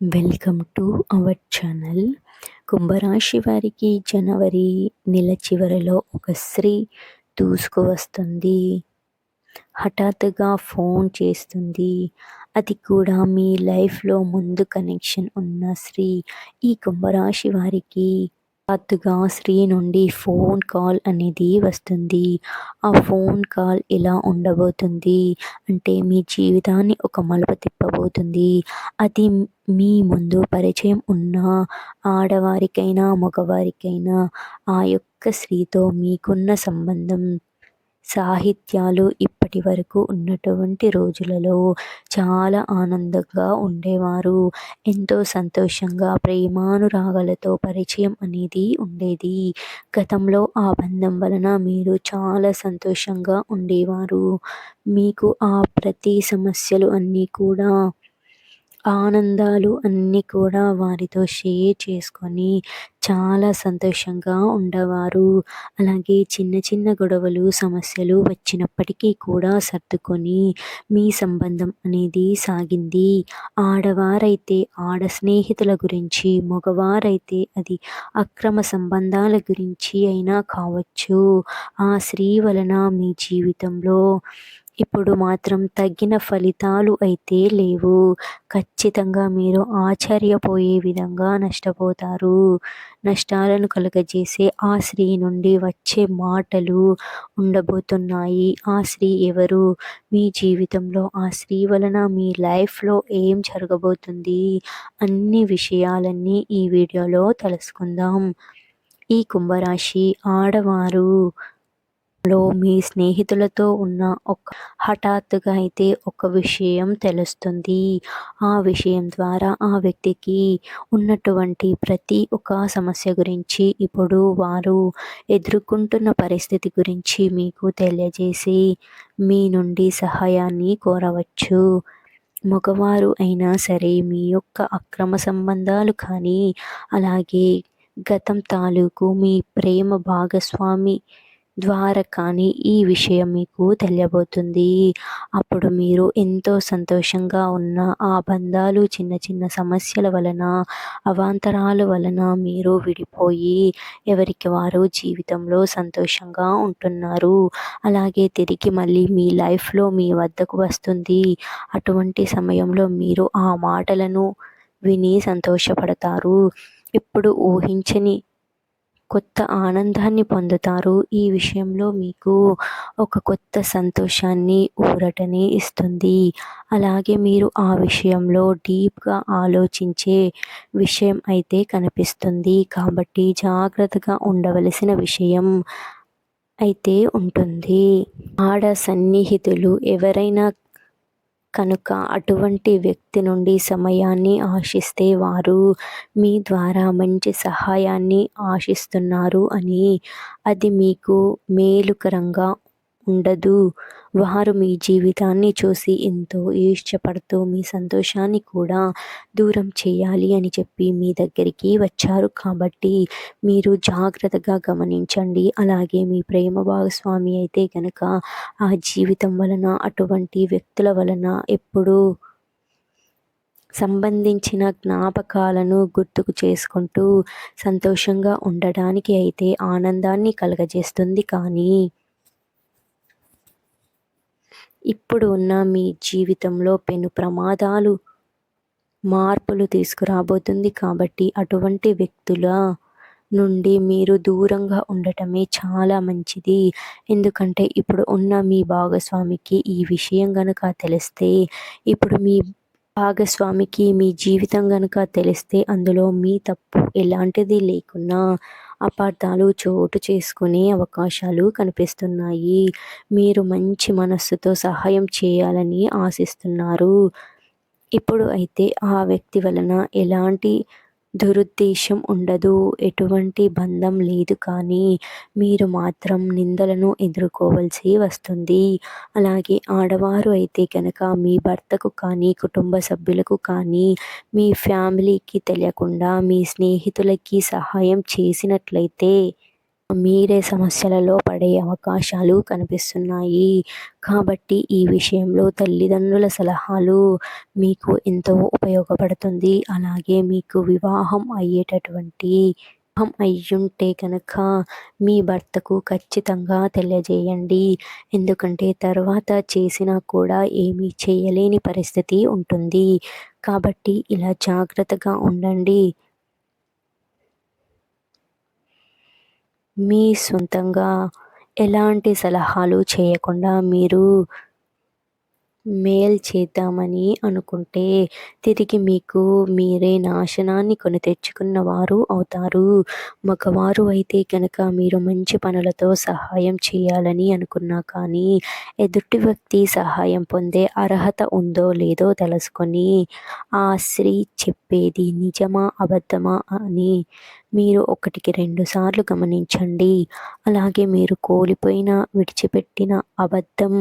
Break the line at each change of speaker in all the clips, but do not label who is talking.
Welcome to our channel కుంభరాశి వారికి జనవరి నెల చివరిలో ఒక స్త్రీ దూసుకువస్తుంది హఠాత్తుగా ఫోన్ చేస్తుంది. అది కూడా మీ లైఫ్లో ముందు కనెక్షన్ ఉన్న స్త్రీ. ఈ కుంభరాశి వారికి హఠాత్తుగా స్త్రీ నుండి ఫోన్ కాల్ అనేది వస్తుంది. ఆ ఫోన్ కాల్ ఎలా ఉండబోతుంది? అంటే మీ జీవితాన్ని ఒక మలుపు తిప్పబోతుంది. అది మీ ముందు పరిచయం ఉన్న ఆడవారికైనా మగవారికైనా ఆ యొక్క స్త్రీతో మీకున్న సంబంధం సాహిత్యాలు ఇప్పటి వరకు ఉన్నటువంటి రోజులలో చాలా ఆనందంగా ఉండేవారు. ఎంతో సంతోషంగా ప్రేమానురాగాలతో పరిచయం అనేది ఉండేది. గతంలో ఆ బంధం వలన మీరు చాలా సంతోషంగా ఉండేవారు. మీకు ఆ ప్రతి సమస్యలు అన్నీ కూడా ఆనందాలు అన్నీ కూడా వారితో షేర్ చేసుకొని చాలా సంతోషంగా ఉండేవారు. అలాగే చిన్న చిన్న గొడవలు సమస్యలు వచ్చినప్పటికీ కూడా సర్దుకొని మీ సంబంధం అనేది సాగింది. ఆడవారైతే ఆడ స్నేహితుల గురించి మగవారైతే అది అక్రమ సంబంధాల గురించి అయినా కావచ్చు. ఆ స్త్రీ వలన మీ జీవితంలో ఇప్పుడు మాత్రం తగ్గిన ఫలితాలు అయితే లేవు. ఖచ్చితంగా మీరు ఆశ్చర్యపోయే విధంగా నష్టపోతారు. నష్టాలను కలుగజేసే ఆ స్త్రీ నుండి వచ్చే మాటలు ఉండబోతున్నాయి. ఆ స్త్రీ ఎవరు? మీ జీవితంలో ఆ స్త్రీ వలన మీ లైఫ్లో ఏం జరగబోతుంది? అన్ని విషయాలన్నీ ఈ వీడియోలో తెలుసుకుందాం. ఈ కుంభరాశి ఆడవారు లో మీ స్నేహితులతో ఉన్న ఒక హఠాత్తుగా అయితే ఒక విషయం తెలుస్తుంది. ఆ విషయం ద్వారా ఆ వ్యక్తికి ఉన్నటువంటి ప్రతి ఒక్క సమస్య గురించి ఇప్పుడు వారు ఎదుర్కొంటున్న పరిస్థితి గురించి మీకు తెలియజేసి మీ నుండి సహాయాన్ని కోరవచ్చు. మగవారు అయినా సరే మీ యొక్క అక్రమ సంబంధాలు కానీ అలాగే గతం తాలూకు మీ ప్రేమ భాగస్వామి ద్వారకాని ఈ విషయం మీకు తెలియబోతుంది. అప్పుడు మీరు ఎంతో సంతోషంగా ఉన్న ఆ బంధాలు చిన్న చిన్న సమస్యల వలన అవాంతరాల వలన మీరు విడిపోయి ఎవరికి వారు జీవితంలో సంతోషంగా ఉంటున్నారు. అలాగే తిరిగి మళ్ళీ మీ లైఫ్లో మీ వద్దకు వస్తుంది. అటువంటి సమయంలో మీరు ఆ మాటలను విని సంతోషపడతారు. ఇప్పుడు ఊహించని కొత్త ఆనందాన్ని పొందుతారు. ఈ విషయంలో మీకు ఒక కొత్త సంతోషాన్ని ఊరటని ఇస్తుంది. అలాగే మీరు ఆ విషయంలో డీప్గా ఆలోచించే విషయం అయితే కనిపిస్తుంది. కాబట్టి జాగ్రత్తగా ఉండవలసిన విషయం అయితే ఉంటుంది. ఆడ సన్నిహితులు ఎవరైనా కనుక అటువంటి వ్యక్తి నుండి సమయాన్ని ఆశిస్తే వారు మీ ద్వారా మంచి సహాయాన్ని ఆశిస్తున్నారు అని అది మీకు మేలుకరంగా ఉండదు. వారు మీ జీవితాన్ని చూసి ఎంతో ఈర్ష్యపడుతూ మీ సంతోషాన్ని కూడా దూరం చేయాలి అని చెప్పి మీ దగ్గరికి వచ్చారు. కాబట్టి మీరు జాగ్రత్తగా గమనించండి. అలాగే మీ ప్రేమ భాగస్వామి అయితే కనుక ఆ జీవితం వలన అటువంటి వ్యక్తుల వలన ఎప్పుడూ సంబంధించిన జ్ఞాపకాలను గుర్తుకు చేసుకుంటూ సంతోషంగా ఉండడానికి అయితే ఆనందాన్ని కలగజేస్తుంది. కానీ ఇప్పుడు ఉన్న మీ జీవితంలో పెను ప్రమాదాలు మార్పులు తీసుకురాబోతుంది కాబట్టి అటువంటి వ్యక్తుల నుండి మీరు దూరంగా ఉండటమే చాలా మంచిది. ఎందుకంటే ఇప్పుడు ఉన్న మీ భాగస్వామికి ఈ విషయం గనుక తెలిస్తే ఇప్పుడు మీ భాగస్వామికి మీ జీవితం గనుక తెలిస్తే అందులో మీ తప్పు ఎలాంటిది లేకున్నా అపార్థాలు చోటు చేసుకునే అవకాశాలు కనిపిస్తున్నాయి. మీరు మంచి మనస్సుతో సహాయం చేయాలని ఆశిస్తున్నారు. ఇప్పుడు అయితే ఆ వ్యక్తి వలన ఎలాంటి దురుద్దేశం ఉండదు. ఎటువంటి బంధం లేదు కానీ మీరు మాత్రం నిందలను ఎదుర్కోవలసి వస్తుంది. అలాగే ఆడవారు అయితే కనుక మీ భర్తకు కానీ కుటుంబ సభ్యులకు కానీ మీ ఫ్యామిలీకి తెలియకుండా మీ స్నేహితులకి సహాయం చేసినట్లయితే మీరే సమస్యలలో పడే అవకాశాలు కనిపిస్తున్నాయి. కాబట్టి ఈ విషయంలో తల్లిదండ్రుల సలహాలు మీకు ఎంతో ఉపయోగపడుతుంది. అలాగే మీకు వివాహం అయ్యేటటువంటి వివాహం అయ్యుంటే కనుక మీ భర్తకు ఖచ్చితంగా తెలియజేయండి. ఎందుకంటే తర్వాత చేసినా కూడా ఏమీ చేయలేని పరిస్థితి ఉంటుంది. కాబట్టి ఇలా జాగ్రత్తగా ఉండండి. మీ సొంతంగా ఎలాంటి సలహాలు చేయకుండా మీరు మేల్ చేద్దామని అనుకుంటే తిరిగి మీకు మీరే నాశనాన్ని కొని తెచ్చుకున్న వారు అవుతారు. మగవారు అయితే కనుక మీరు మంచి పనులతో సహాయం చేయాలని అనుకున్నా కానీ ఎదుటి వ్యక్తి సహాయం పొందే అర్హత ఉందో లేదో తెలుసుకొని ఆ స్త్రీ చెప్పేది నిజమా అబద్ధమా అని మీరు ఒకటికి రెండు సార్లు గమనించండి. అలాగే మీరు కోల్పోయిన విడిచిపెట్టిన అబద్ధం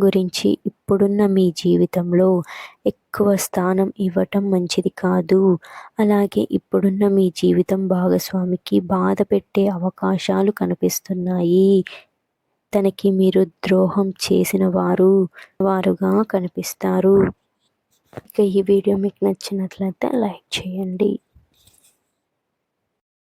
గురించి ఇప్పుడున్న మీ జీవితంలో ఎక్కువ స్థానం ఇవ్వటం మంచిది కాదు. అలాగే ఇప్పుడున్న మీ జీవితం భాగస్వామికి బాధ పెట్టే అవకాశాలు కనిపిస్తున్నాయి. తనకి మీరు ద్రోహం చేసిన వారు వారుగా కనిపిస్తారు. ఇక ఈ వీడియో మీకు నచ్చినట్లయితే లైక్ చేయండి.